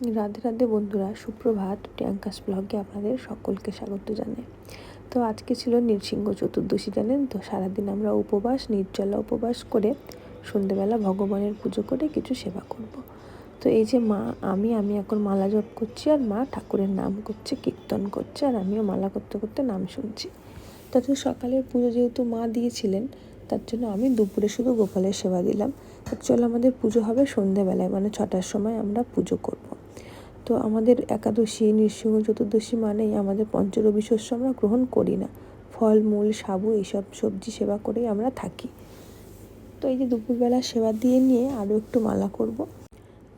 রাধে রাধে বন্ধুরা, সুপ্রভাত প্রিয়াঙ্কাস ব্লগে আপনাদের সকলকে স্বাগত জানাই তো আজকে ছিল নৃসিংহ চতুর্দশী, জানেন তো সারাদিন আমরা উপবাস, নির্জলা উপবাস করে সন্ধেবেলা ভগবানের পুজো করে কিছু সেবা করব। তো এই যে মা, আমি আমি এখন মালা জপ করছি আর মা ঠাকুরের নাম করছে, কীর্তন করছে আর আমিও মালা করতে করতে নাম শুনছি তাতে সকালের পুজো যেহেতু মা দিয়েছিলেন, তার জন্য আমি দুপুরে শুধু গোপালের সেবা দিলাম অ্যাকচুয়ালি আমাদের পুজো হবে সন্ধেবেলায় মানে ছটার সময় আমরা পুজো করব। তো আমাদের একাদশী, নৃসিংহ, চতুর্দশী মানেই আমাদের পঞ্চরবি শস্য আমরা গ্রহণ করি না। ফল, মূল, সাবু এইসব সবজি সেবা করেই আমরা থাকি। তো এই যে দুপুরবেলা সেবা দিয়ে নিয়ে আরও একটু মালা করব।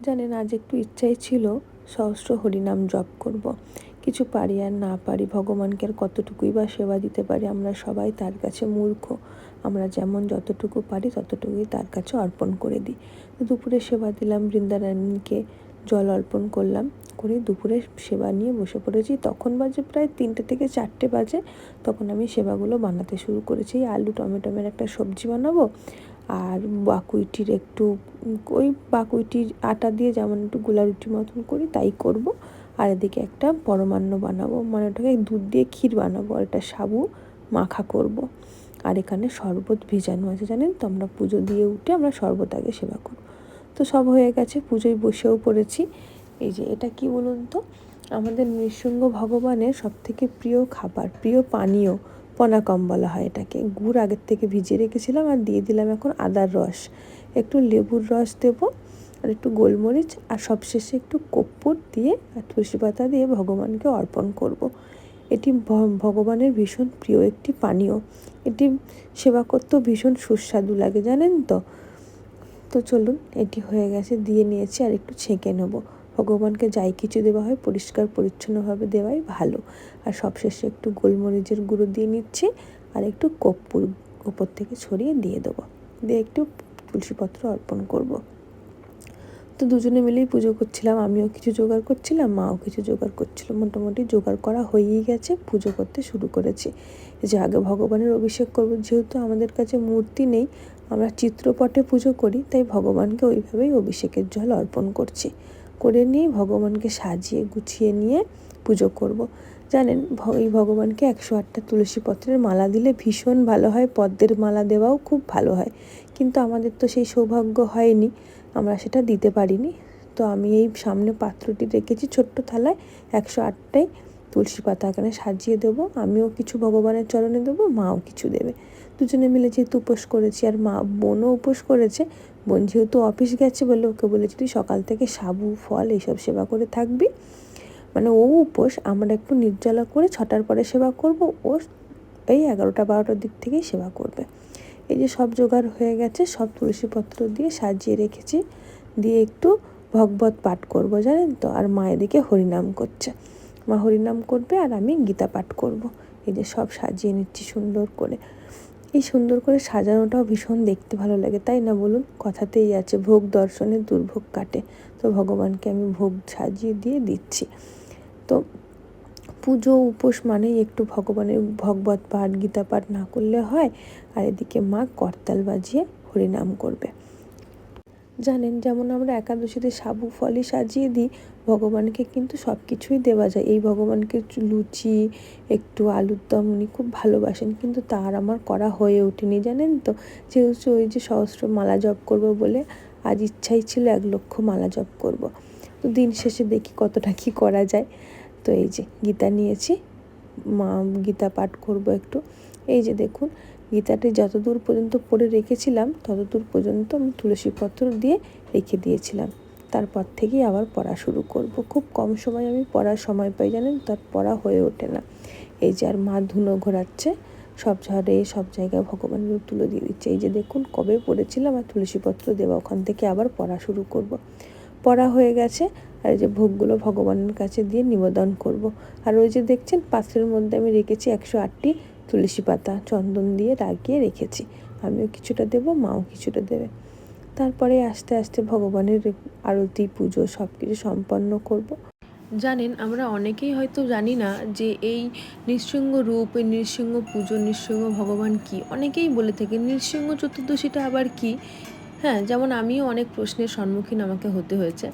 জানেন, আজ একটু ইচ্ছাই ছিল সহস্র হরিনাম জপ করব। কিছু পারি আর না পারি, ভগবানকে আর কতটুকুই বা সেবা দিতে পারি, আমরা সবাই তার কাছে মূর্খ। আমরা যেমন যতটুকু পারি, ততটুকুই তার কাছে অর্পণ করে দিই। দুপুরে সেবা দিলাম বৃন্দারায়ণকে জল অর্পণ করলাম। করে দুপুরে সেবা নিয়ে বসে পড়েছি। তখন বাজে প্রায় তিনটে থেকে চারটে বাজে। তখন আমি সেবাগুলো বানাতে শুরু করেছি। আলু, টমেটোমের একটা সবজি বানাবো আর বাকুইটির একটু, ওই বাকুইটির আটা দিয়ে যেমন একটু গোলা রুটি মতন করি, তাই করব। আর এদিকে একটা পরমান্ন বানাবো। মানে ওটাকে দুধ দিয়ে ক্ষীর বানাবো আর একটা সাবু মাখা করব। আর এখানে শরবত ভিজানো আছে জানেন? তো আমরা পুজো দিয়ে উঠে আমরা শরবত আগে সেবা করব। তো সব হয়ে গেছে, পুজোয় বসেও পড়েছি। এই যে এটা কি বলুন তো? আমাদের নৃসিংহ ভগবানের সবথেকে প্রিয় খাবার, প্রিয় পানীয়, পনাকম বলা হয় এটাকে। গুড় আগের থেকে ভিজিয়ে রেখেছিলাম আর দিয়ে দিলাম এখন আদার রস। একটু লেবুর রস দেব আর একটু গোলমরিচ আর সবশেষে একটু কর্পূর দিয়ে আর তুলসী পাতা দিয়ে ভগবানকে অর্পণ করব। এটি ভগবানের ভীষণ প্রিয় একটি পানীয়। এটি সেবা করতেও ভীষণ সুস্বাদু লাগে, জানেন তো? তো চলুন, এটি হয়ে গেছে, দিয়ে নিয়েছি আর একটু ছেঁকে নেব। ভগবানকে যাই কিছু দেওয়া হয়, পরিষ্কার, পরিচ্ছন্নভাবে দেওয়াই ভালো। আর সবশেষে একটু গোলমরিচের গুঁড়ো দিয়ে নিচ্ছি আর একটু কর্পূর ওপর থেকে ছড়িয়ে দিয়ে দেবো। দিয়ে একটু তুলসীপত্র অর্পণ করব। তো দুজনে মিলেই পুজো করছিলাম, আমিও কিছু জোগাড় করছিলাম, মাও কিছু জোগাড় করছিল। মোটামুটি জোগাড় করা হয়েই গেছে, পুজো করতে শুরু করেছি। যে আগে ভগবানের অভিষেক করব, যেহেতু আমাদের কাছে মূর্তি নেই আমরা চিত্রপটে পুজো করি, তাই ভগবানকে ওইভাবেই অভিষেকের জল অর্পণ করছি। করে নিয়ে ভগবানকে সাজিয়ে, গুছিয়ে নিয়ে পুজো করব। জানেন এই ভগবানকে একশো আটটা তুলসী পত্রের মালা দিলে ভীষণ ভালো হয়, পদ্মের মালা দেওয়াও খুব ভালো হয়। কিন্তু আমাদের তো সেই সৌভাগ্য হয়নি, আমরা সেটা দিতে পারিনি। তো আমি এই সামনে পাত্রটি রেখেছি ছোট্ট থালায়, একশো আটটাই তুলসী পাতা এখানে সাজিয়ে দেবো, আমিও কিছু ভগবানের চরণে দেবো, মাও কিছু দেবে। দুজনে মিলে যেহেতু উপোস করেছি আর মা বোনও উপোস করেছে, বোন যেহেতু অফিস গেছে বলে ওকে বলেছি তুই সকাল থেকে সাবু, ফল এইসব সেবা করে থাকবি। মানে ও উপোস, আমরা একটু নির্জলা করে ছটার পরে সেবা করব, ও এই এগারোটা বারোটার দিক থেকেই সেবা করবে। এই যে সব জোগাড় হয়ে গেছে, সব তুলসীপত্র দিয়ে সাজিয়ে রেখেছি, দিয়ে একটু ভগবত পাঠ করব জানেন তো, আর মা এদিকে হরিনাম করছে। মা হরিনাম করবে আর আমি গীতা পাঠ করব। এই যে সব সাজিয়ে নিচ্ছি সুন্দর করে। এই সুন্দর করে সাজানোটাও ভীষণ দেখতে ভালো লাগে, তাই না বলুন? কথাতেই আছে, ভোগ দর্শনে দুর্ভোগ কাটে। তো ভগবানকে আমি ভোগ সাজিয়ে দিয়ে দিচ্ছি। তো পুজো, উপোস মানেই একটু ভগবানের ভগবত পাঠ, গীতা পাঠ না করলে হয়। আর এদিকে মা করতাল বাজিয়ে হরিনাম করবে। জানেন, যেমন আমরা একাদশীতে সাবু, ফলই সাজিয়ে দিই, ভগবানকে কিন্তু সব কিছুই দেওয়া যায়। এই ভগবানকে লুচি, একটু আলুর দম, উনি খুব ভালোবাসেন, কিন্তু তার আমার করা হয়ে ওঠেনি, জানেন তো? যেহেতু ওই যে সহস্র মালা জপ করব বলে আজ ইচ্ছাই ছিল এক লক্ষ মালা জপ করব। তো দিন শেষে দেখি কতটা কী করা যায়। তো এই যে গীতা নিয়েছি, মা গীতা পাঠ করব একটু। এই যে দেখুন গীতাটি যতদূর পর্যন্ত পড়ে রেখেছিলাম, ততদূর পর্যন্ত আমি তুলসী পত্র দিয়ে রেখে দিয়েছিলাম। তারপর থেকেই আবার পড়া শুরু করব। খুব কম সময় আমি পড়ার সময় পাই, জানেন? তার পড়া হয়ে ওঠে না। এই যে আর মা ধুনো ঘোরাচ্ছে, সব ঝড়ে, সব জায়গায় ভগবানের তুলে দিয়ে দিচ্ছে। এই যে দেখুন, কবে পড়েছিলাম আর তুলসীপত্র দেওয়া ওখান থেকে আবার পড়া শুরু করব। পড়া হয়ে গেছে, আর যে ভোগগুলো ভগবানের কাছে দিয়ে নিবেদন করব। আর ওই যে দেখছেন, পাত্রের মধ্যে আমি রেখেছি একশো আটটি তুলসী পাতা চন্দন দিয়ে লাগিয়ে রেখেছি। আমিও কিছুটা দেব, মাও কিছুটা দেবে। তারপরে আস্তে আস্তে ভগবানের আরতি, পুজো সব কিছু সম্পন্ন করব। জানেন, আমরা অনেকেই হয়তো জানি না যে এই নৃসিংহ রূপ, এই নৃসিংহ পুজো, নৃসিংহ ভগবান কি? অনেকেই বলে থাকে, নৃসিংহ চতুর্দশীটা আবার কি? হ্যাঁ যেমন আমিও অনেক প্রশ্নের সম্মুখীন আমাকে হতে হয়েছে।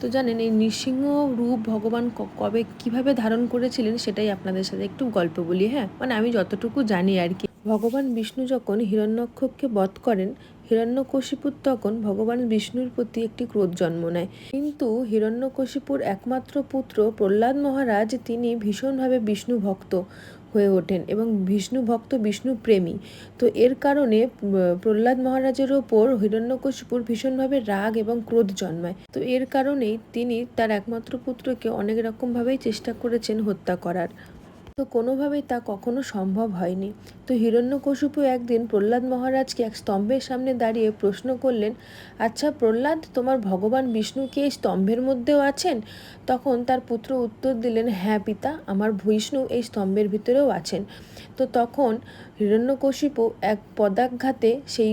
তো জানেন, এই নৃসিংহ রূপ ভগবান কবে কীভাবে ধারণ করেছিলেন সেটাই আপনাদের সাথে একটু গল্প বলি হ্যাঁ? মানে আমি যতটুকু জানি আর কি। ভগবান বিষ্ণু যখন হিরণ্যক্ষকে বধ করেন, হিরণ্যকশিপুর তখন ভগবান বিষ্ণুর প্রতি একটি ক্রোধ জন্ম নেয়। কিন্তু হিরণ্যকশিপুর একমাত্র পুত্র প্রহ্লাদ মহারাজ, তিনি ভীষণভাবে বিষ্ণু ভক্ত হয়ে ওঠেন এবং বিষ্ণু ভক্ত, বিষ্ণু প্রেমী। তো এর কারণে প্রহ্লাদ মহারাজের ওপর হিরণ্যকশিপুর ভীষণভাবে রাগ এবং ক্রোধ জন্মায়। তো এর কারণেই তিনি তার একমাত্র পুত্রকে অনেক রকমভাবেই চেষ্টা করেছেন হত্যা করার। তো কোনোভাবেই তা কখনো সম্ভব হয়নি। তো হিরণ্যকশিপু একদিন প্রহ্লাদ মহারাজকে এক স্তম্ভের সামনে দাঁড়িয়ে প্রশ্ন করলেন আচ্ছা প্রহ্লাদ, তোমার ভগবান বিষ্ণু কি এই স্তম্ভের মধ্যেও আছেন? তখন তার পুত্র উত্তর দিলেন হ্যাঁ পিতা, আমার বিষ্ণু এই স্তম্ভের ভিতরেও আছেন। তো তখন হিরণ্যকশিপু এক পদাঘাতে সেই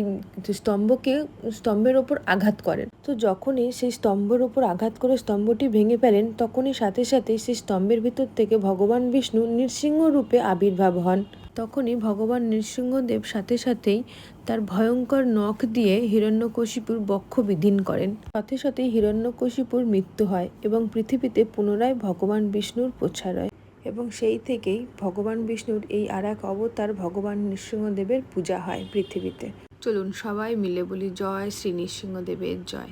স্তম্ভকে, স্তম্ভের ওপর আঘাত করেন। তো যখনই সেই স্তম্ভের ওপর আঘাত করে স্তম্ভটি ভেঙে ফেলেন, তখনই সাথে সাথে সেই স্তম্ভের ভিতর থেকে ভগবান বিষ্ণু নৃসিংহ রূপে আবির্ভাব হন। তখনই ভগবান নৃসিংহদেব সাথে সাথেই তার ভয়ঙ্কর নখ দিয়ে হিরণ্যকশিপুর বক্ষ বিধীন করেন। সাথে সাথেই হিরণ্যকশিপুর মৃত্যু হয় এবং পৃথিবীতে পুনরায় ভগবান বিষ্ণুর প্রচার হয়। এবং সেই থেকেই ভগবান বিষ্ণুর এই আর এক অবতার ভগবান নৃসিংহদেবের পূজা হয় পৃথিবীতে। চলুন সবাই মিলে বলি জয় শ্রী নৃসিংহদেবের জয়।